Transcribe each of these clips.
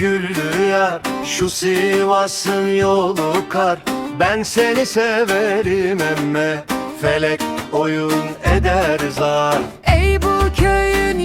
Güllü yar Şu Sivas'ın yolu kar. Ben seni severim emme Felek oyun eder zar. Ey bu köyün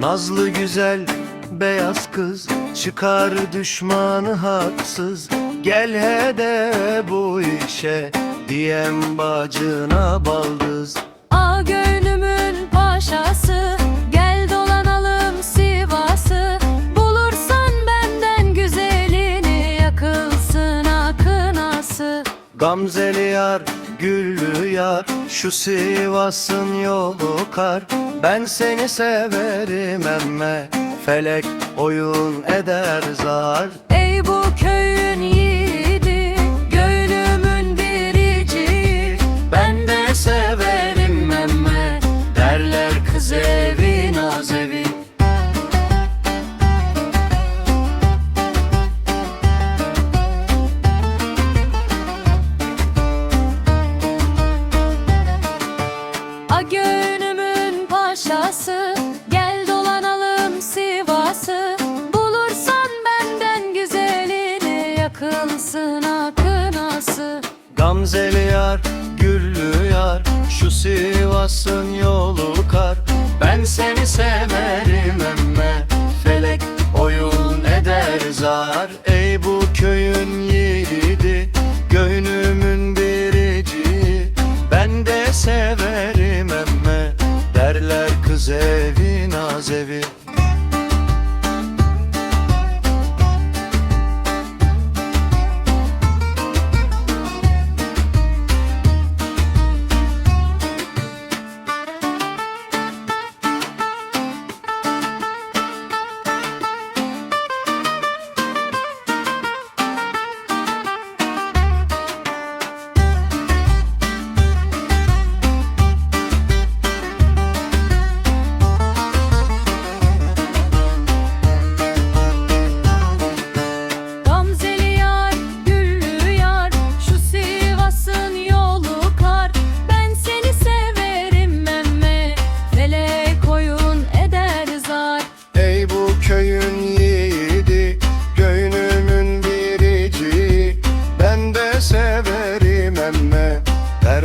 Nazlı güzel beyaz kız Çıkar düşmanı haksız. Gel he de bu işe Diyem bacına baldız. A gönlümün paşası, gel dolanalım Sivas'ı. Bulursan benden güzelini, yakılsın akınası. Gamzeli yar, güllü yar Şu Sivas'ın yolu kar. Ben seni severim emme Felek oyun eder zar. Ey bu köyün yiğidi, Gamzeli yar, güllü yar Şu Sivas'ın yolu kar. Ben seni severim emme Felek oyun eder zar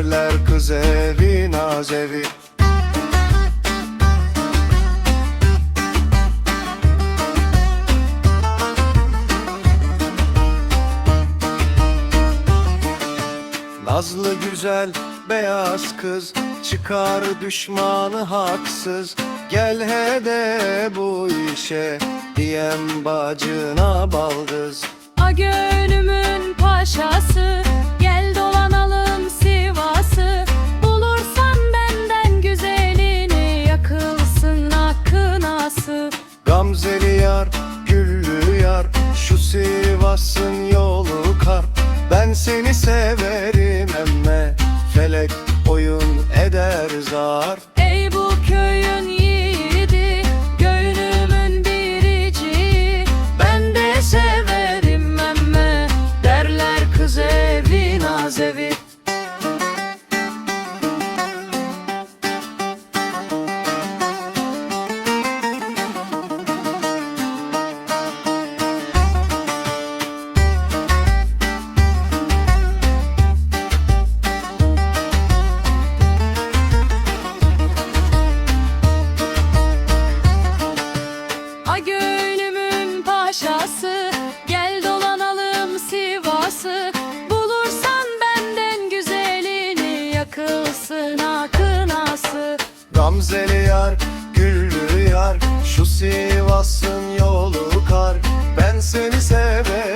derler kız evi naz evi. Nazlı güzel beyaz kız Çıkar düşmanı haksız. Gel he de bu işe Diyem bacına baldız. A gönlümün paşası Sivas'ın yolu kar. Ben seni severim emme. Felek oyun eder zar Gamzeli yar, güllü yar. Şu Sivas'ın yolu kar. Ben seni severim